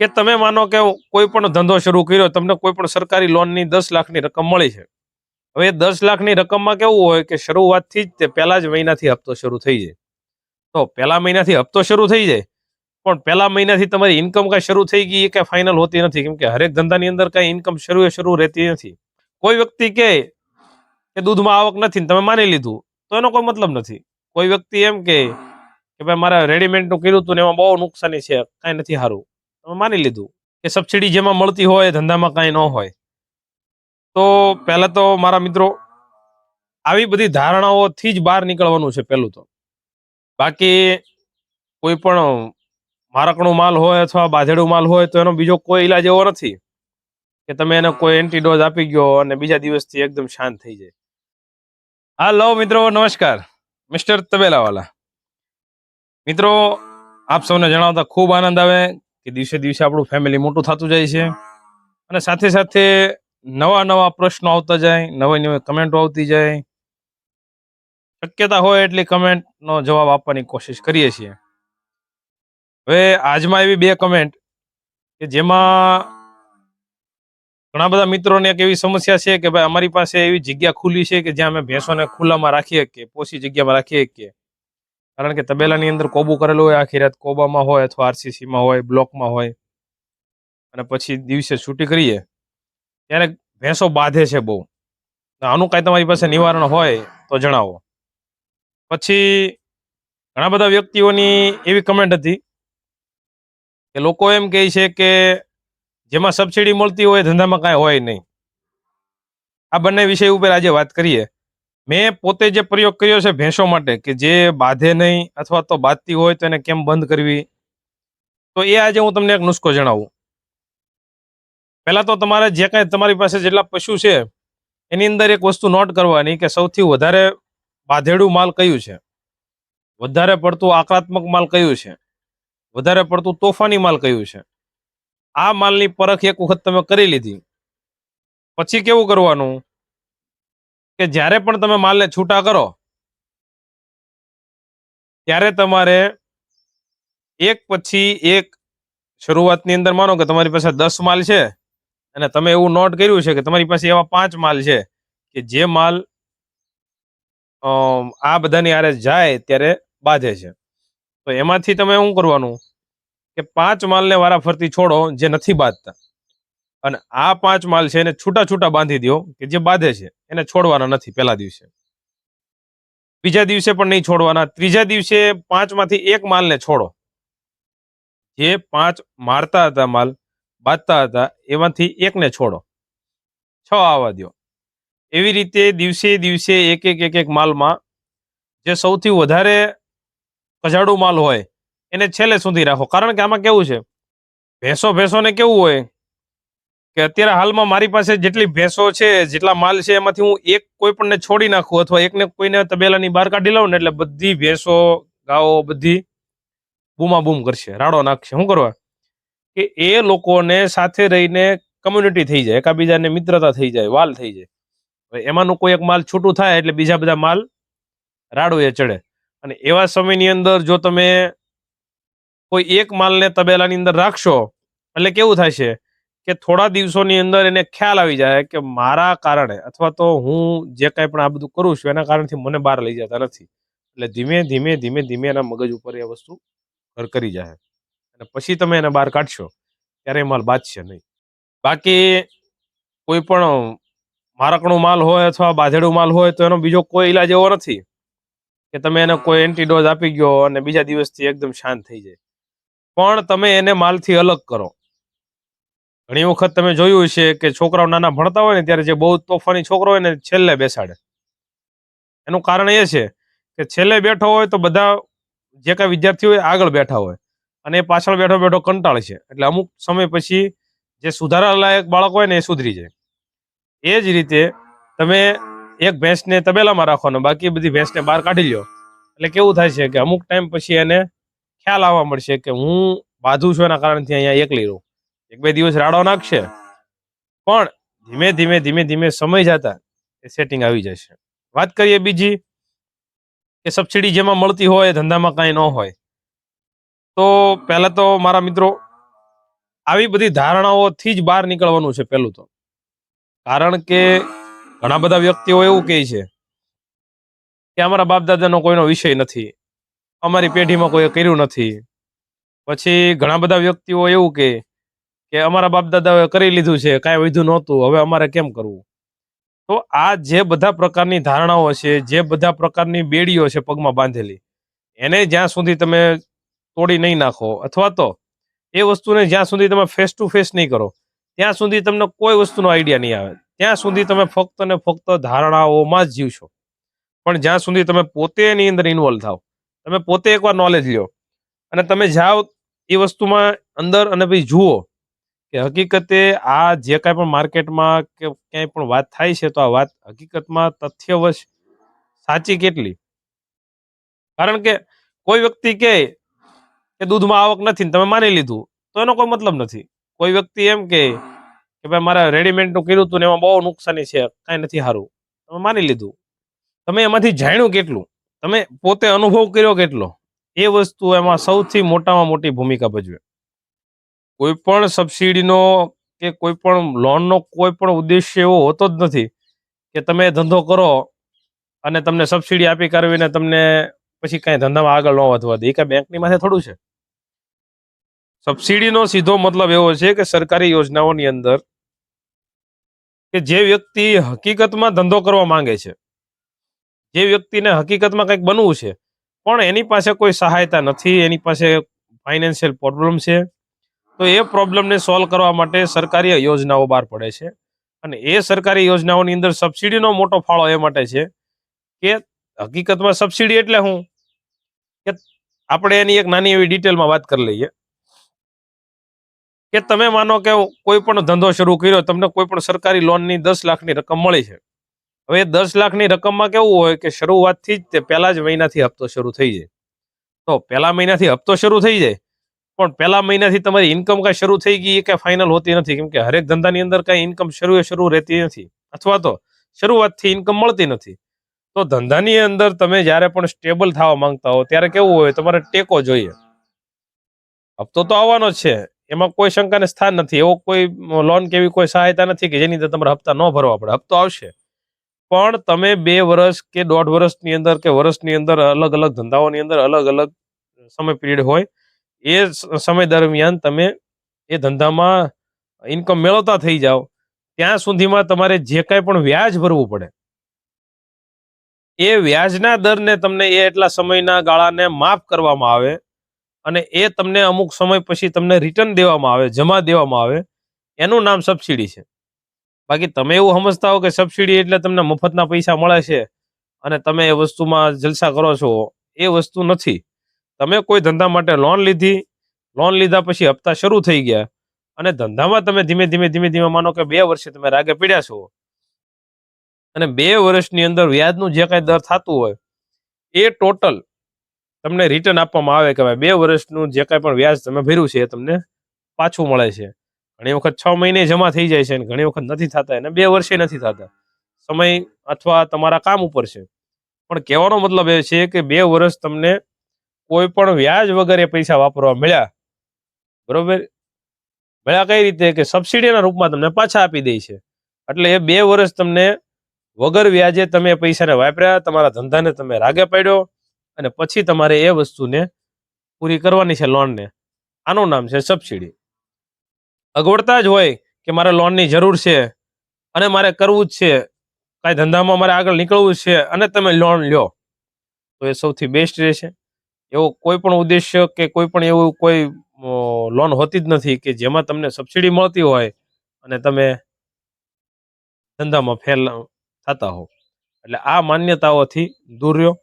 કે તમે માનો કે કોઈ પણ ધંધો શરૂ કર્યો, તમને કોઈ પણ સરકારી લોનની દસ લાખની રકમ મળી છે. હવે એ દસ લાખની રકમમાં કેવું હોય કે શરૂઆતથી જ તે પહેલા જ મહિનાથી હપ્તો શરૂ થઈ જાય. તો પહેલા મહિનાથી હપ્તો શરૂ થઈ જાય, પણ પહેલા મહિનાથી તમારી ઇન્કમ કાંઈ શરૂ થઈ ગઈ એ કાંઈ ફાઇનલ હોતી નથી. કેમ કે હરેક ધંધાની અંદર કાંઈ ઇન્કમ શરૂ શરૂ રહેતી નથી. કોઈ વ્યક્તિ કહે કે દૂધમાં આવક નથી તમે માની લીધું, તો એનો કોઈ મતલબ નથી. કોઈ વ્યક્તિ એમ કે ભાઈ મારે રેડીમેડનું કર્યું હતું ને એમાં બહુ નુકસાની છે, કાંઈ નથી સારું. માની લીધું કે સબસિડી જેમાં મળતી હોય, ધંધામાં કાંઈ ન હોય. તો પહેલાં તો મારા મિત્રો, આવી બધી ધારણાઓથી જ બહાર નીકળવાનું છે પહેલું તો. બાકી કોઈ પણ મારકણું માલ હોય અથવા બાધેડું માલ હોય તો એનો બીજો કોઈ ઈલાજ એવો નથી કે તમે એને કોઈ એન્ટીડોઝ આપી ગયો અને બીજા દિવસથી એકદમ શાંત થઈ જાય. હાલો મિત્રો, નમસ્કાર. મિસ્ટર તબેલાવાલા. મિત્રો, આપ સૌને જણાવતા ખૂબ આનંદ આવે. કે દિવસે દિવસે આપણું ફેમિલી મોટું થતું જાય છે. અને સાથે સાથે નવા નવા પ્રશ્નો આવતા જાય, નવી નવી કમેન્ટો આવતી જાય. શક્યતા હોય એટલી કમેન્ટનો જવાબ આપવાની કોશિશ કરીએ છીએ. હવે આજમાં એવી બે કમેન્ટ કે જેમાં ઘણા બધા મિત્રોને એક એવી સમસ્યા છે કે ભાઈ અમારી પાસે એવી જગ્યા ખુલ્લી છે કે જ્યાં અમે ભેંસોને ખુલ્લામાં રાખી શકીએ પોસી જગ્યામાં રાખી શકીએ. કારણ કે તબેલાની અંદર કોબુ કરેલું હોય, આખી રાત કોબામાં હોય અથવા આરસીસીમાં હોય, બ્લોકમાં હોય, અને પછી દિવસે છૂટી કરીએ, ત્યારે ભેંસો બાંધે છે બહુ. આનું કાંઈ તમારી પાસે નિવારણ હોય તો જણાવો. પછી ઘણા બધા વ્યક્તિઓની એવી કમેન્ટ હતી કે લોકો એમ કહે છે કે જેમાં સબસિડી મળતી હોય ધંધામાં કાંઈ હોય નહીં. આ બંને વિષય ઉપર આજે વાત કરીએ. મેં પોતે જે પ્રયોગ કર્યો છે ભેંસો માટે, કે જે બાંધે નહીં અથવા તો બાંધતી હોય તો એને કેમ બંધ કરવી? તો એ આજે હું તમને એક નુસ્ખો જણાવું. પહેલાં તો તમારે જે કાંઈ તમારી પાસે જેટલા પશુ છે, એની અંદર એક વસ્તુ નોટ કરવાની કે સૌથી વધારે બાંધેડું માલ કયું છે? વધારે પડતું આક્રાત્મક માલ કયું છે? વધારે પડતું તોફાની માલ કયું છે? આ માલની પરખ એક વખત તમે કરી લીધી. પછી કેવું કરવાનું? કે જ્યારે પણ તમે માલને છૂટા કરો, ત્યારે તમારે એક પછી એક શરૂઆતની અંદર માનો કે તમારી પાસે દસ માલ છે અને તમે એવું નોટ કર્યું છે કે તમારી પાસે એવા પાંચ માલ છે કે જે માલ આ બધાની આરે જાય ત્યારે બાંધે છે. તો એમાંથી તમે શું કરવાનું કે પાંચ માલને વારાફરતી છોડો જે નથી બાંધતા. અને આ પાંચ માલ છે એને છૂટા છૂટા બાંધી દો કે જે બાંધે છે, એને છોડવાના નથી પહેલા દિવસે. બીજા દિવસે પણ નહીં છોડવાના. ત્રીજા દિવસે પાંચમાંથી એક માલને છોડો. જે પાંચ મારતા હતા માલ, બાંધતા હતા, એમાંથી એકને છોડો. છ આવવા દો એવી રીતે દિવસે દિવસે એક એક એક એક માલમાં જે સૌથી વધારે કજાડુ માલ હોય, એને છેલ્લે સુધી રાખો. કારણ કે આમાં કેવું છે? ભેંસો ભેંસોને કેવું હોય? કે અત્યારે હાલમાં મારી પાસે જેટલી ભેંસો છે, જેટલા માલ છે, એમાંથી હું એક કોઈ પણને છોડી નાખું અથવા એકને કોઈને તબેલાની બહાર કાઢી લઉં ને એટલે બધી ભેંસો ગાઓ બધી બૂમા બૂમ કરશે, રાડો નાખશે. શું કરવા? કે એ લોકોને સાથે રહીને કમ્યુનિટી થઈ જાય, એકાબીજાને મિત્રતા થઈ જાય, વાલ થઈ જાય. એમાંનું કોઈ એક માલ છૂટું થાય એટલે બીજા બધા માલ રાડો એ ચડે. અને એવા સમયની અંદર જો તમે કોઈ એક માલને તબેલાની અંદર રાખશો, એટલે કેવું છે કે થોડા દિવસોની અંદર એને ખ્યાલ આવી જાય કે મારા કારણે અથવા તો હું જે કાંઈ પણ આ બધું કરું છું એના કારણથી મને બહાર લઈ જતા નથી. એટલે ધીમે ધીમે ધીમે ધીમે એના મગજ ઉપર એ વસ્તુ ઘર કરી જાય. અને પછી તમે એને બહાર કાઢશો ત્યારે એ માલ બાંધશે નહીં. બાકી કોઈ પણ મારકણું માલ હોય અથવા બાધેડું માલ હોય તો એનો બીજો કોઈ ઈલાજ એવો નથી કે તમે એને કોઈ એન્ટીડોઝ આપી ગયો અને બીજા દિવસથી એકદમ શાંત થઈ જાય. પણ તમે એને માલથી અલગ કરો. ઘણી વખત તમે જોયું છે કે છોકરાઓ નાના ભણતા હોય ને ત્યારે જે બહુ તોફાની છોકરો હોય ને છેલ્લે બેસાડે. એનું કારણ એ છે કે છેલ્લે બેઠો હોય તો બધા જે કાંઈ વિદ્યાર્થીઓ હોય આગળ બેઠા હોય અને એ પાછળ બેઠો બેઠો કંટાળ છે. એટલે અમુક સમય પછી જે સુધારા લાયક બાળક હોય ને એ સુધરી જાય. એ જ રીતે તમે એક ભેંસને તબેલામાં રાખવાનો, બાકી બધી ભેંસને બહાર કાઢી લો એટલે કેવું થાય છે કે અમુક ટાઈમ પછી એને ખ્યાલ આવવા મળશે કે હું બાંધું છું એના કારણથી અહીંયા એકલી રહું. એક બે દિવસ રાડો નાખશે. પણ ધીમે ધીમે ધીમે ધીમે સમય જતા એ સેટિંગ આવી જશે. વાત કરીએ બીજી કે સબસિડી જેમાં મળતી હોય, ધંધામાં કાંઈ ન હોય. તો પહેલાં તો મારા મિત્રો, આવી બધી ધારણાઓથી જ બહાર નીકળવાનું છે પહેલું તો. કારણ કે ઘણા બધા વ્યક્તિઓ એવું કહે છે કે અમારા બાપ દાદાનો કોઈનો વિષય નથી, અમારી પેઢીમાં કોઈએ કર્યું નથી. પછી ઘણા બધા વ્યક્તિઓ એવું કહે કે અમારા બાપ દાદાએ કરી લીધું છે, કાંઈ વધુ નહોતું, હવે અમારે કેમ કરવું? તો આ જે બધા પ્રકારની ધારણાઓ છે, જે બધા પ્રકારની બેડીઓ છે પગમાં બાંધેલી, એને જ્યાં સુધી તમે તોડી નહીં નાખો, અથવા તો એ વસ્તુને જ્યાં સુધી તમે ફેસ ટુ ફેસ નહીં કરો, ત્યાં સુધી તમને કોઈ વસ્તુનો આઈડિયા નહીં આવે. ત્યાં સુધી તમે ફક્ત ને ફક્ત ધારણાઓમાં જ જીવશો. પણ જ્યાં સુધી તમે પોતે એની અંદર ઇન્વોલ્વ થાવ તમે પોતે એકવાર નોલેજ લ્યો, અને તમે જાઓ એ વસ્તુમાં અંદર અને પછી જુઓ કે હકીકતે આ જે કાંઈ પણ માર્કેટમાં કે ક્યાંય પણ વાત થાય છે, તો આ વાત હકીકતમાં તથ્યવશ સાચી કેટલી? કારણ કે કોઈ વ્યક્તિ કહે કે દૂધમાં આવક નથી ને તમે માની લીધું, તો એનો કોઈ મતલબ નથી. કોઈ વ્યક્તિ એમ કહે કે ભાઈ મારા રેડીમેડનું કર્યું હતું ને એમાં બહુ નુકસાની છે, કાંઈ નથી સારું. તમે માની લીધું. તમે એમાંથી જાણ્યું કેટલું? તમે પોતે અનુભવ કર્યો કેટલો? એ વસ્તુ એમાં સૌથી મોટામાં મોટી ભૂમિકા ભજવે. કોઈ પણ સબસિડીનો કે કોઈ પણ લોનનો કોઈ પણ ઉદ્દેશ્ય એવો હોતો જ નથી કે તમે ધંધો કરો અને તમને સબસિડી આપી કરવીને તમને પછી કાંઈ ધંધામાં આગળ ન વધવા દે. એ કાંઈ બેંકની માથે થોડું છે? સબસિડીનો સીધો મતલબ એવો છે કે સરકારી યોજનાઓની અંદર કે જે વ્યક્તિ હકીકતમાં ધંધો કરવા માંગે છે, જે વ્યક્તિને હકીકતમાં કંઈક બનવું છે, પણ એની પાસે કોઈ સહાયતા નથી, એની પાસે ફાઇનાન્શિયલ પ્રોબ્લેમ છે તો એ પ્રોબ્લેમને સોલ્વ કરવા માટે સરકારી યોજનાઓ બહાર પડે છે. અને એ સરકારી યોજનાઓની અંદર સબસિડીનો મોટો ફાળો એ માટે છે કે હકીકતમાં સબસિડી એટલે શું? કે આપણે એની એક નાની એવી ડિટેલમાં વાત કરી લઈએ. કે તમે માનો કે કોઈ પણ ધંધો શરૂ કર્યો, તમને કોઈ પણ સરકારી લોનની દસ લાખની રકમ મળી છે. હવે દસ લાખની રકમમાં કેવું હોય કે શરૂઆતથી જ તે પહેલા જ મહિનાથી હપ્તો શરૂ થઈ જાય. તો પહેલા મહિનાથી હપ્તો શરૂ થઈ જાય. પણ પહેલા મહિનાથી તમારી ઇન્કમ કાંઈ શરૂ થઈ ગઈ એ કાંઈ ફાઇનલ હોતી નથી. કેમ કે હરેક ધંધાની અંદર કાંઈ ઇન્કમ શરૂ એ શરૂ રહેતી નથી. અથવા તો શરૂઆતથી ઇન્કમ મળતી નથી. તો ધંધાની અંદર તમે જ્યારે પણ સ્ટેબલ થવા માંગતા હો, ત્યારે કેવું હોય, તમારે ટેકો જોઈએ. હપ્તો તો આવવાનો છે. એમાં કોઈ શંકાને સ્થાન નથી. એવો કોઈ લોન કે એવી કોઈ સહાયતા નથી કે જેની અંદર તમારે હપ્તા ન ભરવા પડે. હપ્તો આવશે. પણ તમે બે વર્ષ કે દોઢ વર્ષની અંદર કે વર્ષની અંદર અલગ અલગ ધંધાઓની અંદર અલગ અલગ સમય પીરિયડ હોય એ સમય દરમિયાન તમે એ ધંધામાં ઇન્કમ મેળવતા થઈ જાઓ. ત્યાં સુધીમાં તમારે જે કાંઈ પણ વ્યાજ ભરવું પડે. એ વ્યાજના દરને તમને એ એટલા સમયના ગાળાને માફ કરવામાં આવે અને એ તમને અમુક સમય પછી તમને રિટર્ન દેવામાં આવે, જમા દેવામાં આવે. એનું નામ સબસિડી છે. બાકી તમે એવું સમજતા હો કે સબસિડી એટલે તમને મફતના પૈસા મળે છે અને તમે એ વસ્તુમાં જલસા કરો છો. એ વસ્તુ નથી. તમે કોઈ ધંધા માટે લોન લીધી લોન લીધા પછી હપ્તા શરૂ થઈ ગયા અને ધંધામાં તમે ધીમે ધીમે ધીમે ધીમે માનો કે બે વર્ષે તમે રાગે પીડ્યા છો. અને બે વર્ષની અંદર વ્યાજનું જે કાંઈ દર થતું હોય, એ ટોટલ તમને રિટર્ન આપવામાં આવે કે બે વર્ષનું જે કાંઈ પણ વ્યાજ તમે ભર્યું છે એ તમને પાછું મળે છે. ઘણી વખત છ મહિને જમા થઈ જાય છે અને ઘણી વખત નથી થતા અને બે વર્ષે નથી થતા. સમય અથવા તમારા કામ ઉપર છે. પણ કહેવાનો મતલબ એ છે કે બે વર્ષ તમને કોઈ પણ વ્યાજ વગર એ પૈસા વાપરવા મળ્યા, બરોબર? મળ્યા કઈ રીતે? કે સબસિડીના રૂપમાં તમને પાછા આપી દે છે. એટલે એ બે વર્ષ તમને વગર વ્યાજે તમે પૈસાને વાપર્યા, તમારા ધંધાને તમે રાગે પાડ્યો અને પછી તમારે એ વસ્તુને પૂરી કરવાની છે લોનને. આનું નામ છે સબસિડી. અગવડતા જ હોય કે મારે લોનની જરૂર છે અને મારે કરવું જ છે. કાંઈ ધંધામાં મારે આગળ નીકળવું છે અને તમે લોન લ્યો. તો એ સૌથી બેસ્ટ રહેશે. એવો કોઈ પણ ઉદ્દેશ્ય કે કોઈ પણ એવું કોઈ લોન હોતી જ નથી કે જેમાં તમને સબસિડી મળતી હોય અને તમે ધંધામાં ફેલ થતા હો એટલે આ માન્યતાઓથી દૂર રહ્યો.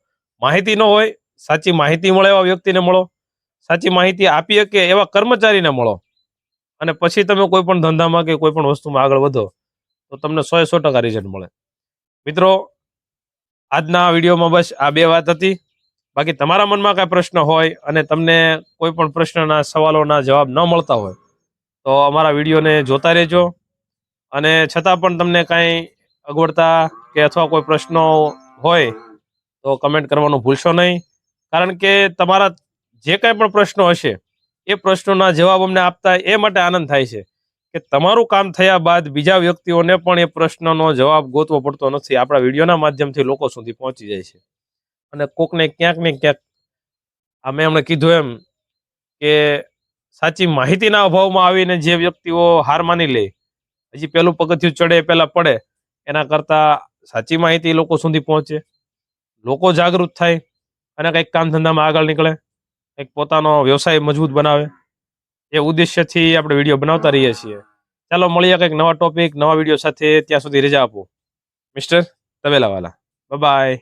માહિતી ન હોય, સાચી માહિતી મળે એવા વ્યક્તિને મળો. સાચી માહિતી આપી શકે એવા કર્મચારીને મળો. અને પછી તમે કોઈ પણ ધંધામાં કે કોઈ પણ વસ્તુમાં આગળ વધો, તો તમને સો સો ટકા રિઝલ્ટ મળે. મિત્રો, આજના વિડીયોમાં બસ આ બે વાત હતી. બાકી તમારા મનમાં કાંઈ પ્રશ્ન હોય અને તમને કોઈ પણ પ્રશ્નના સવાલોના જવાબ ન મળતા હોય, તો અમારા વિડીયોને જોતા રહેજો. અને છતાં પણ તમને કાંઈ અગવડતા કે અથવા કોઈ પ્રશ્નો હોય, તો કમેન્ટ કરવાનું ભૂલશો નહીં. કારણ કે તમારા જે કાંઈ પણ પ્રશ્નો હશે, એ પ્રશ્નોના જવાબ અમને આપતા એ માટે આનંદ થાય છે કે તમારું કામ થયા બાદ બીજા વ્યક્તિઓને પણ એ પ્રશ્નનો જવાબ ગોતવો પડતો નથી. આપણા વિડીયોના માધ્યમથી લોકો સુધી પહોંચી જાય છે. અને કોકને ક્યાંક ને ક્યાંક આ મેં એમણે કીધું એમ કે સાચી માહિતીના અભાવમાં આવીને જે વ્યક્તિઓ હાર માની લે, હજી પેલું પગથિયું ચડે પહેલાં પડે, એના કરતા સાચી માહિતી લોકો સુધી પહોંચે. લોકો જાગૃત થાય, અને કંઈક કામ ધંધામાં આગળ નીકળે, કંઈક પોતાનો વ્યવસાય મજબૂત બનાવે. એ ઉદ્દેશ્યથી આપણે વીડિયો બનાવતા રહીએ છીએ. ચાલો મળીએ કંઈક નવા ટોપિક નવા વીડિયો સાથે. ત્યાં સુધી રજા આપો. Mister તવેલાવાલા by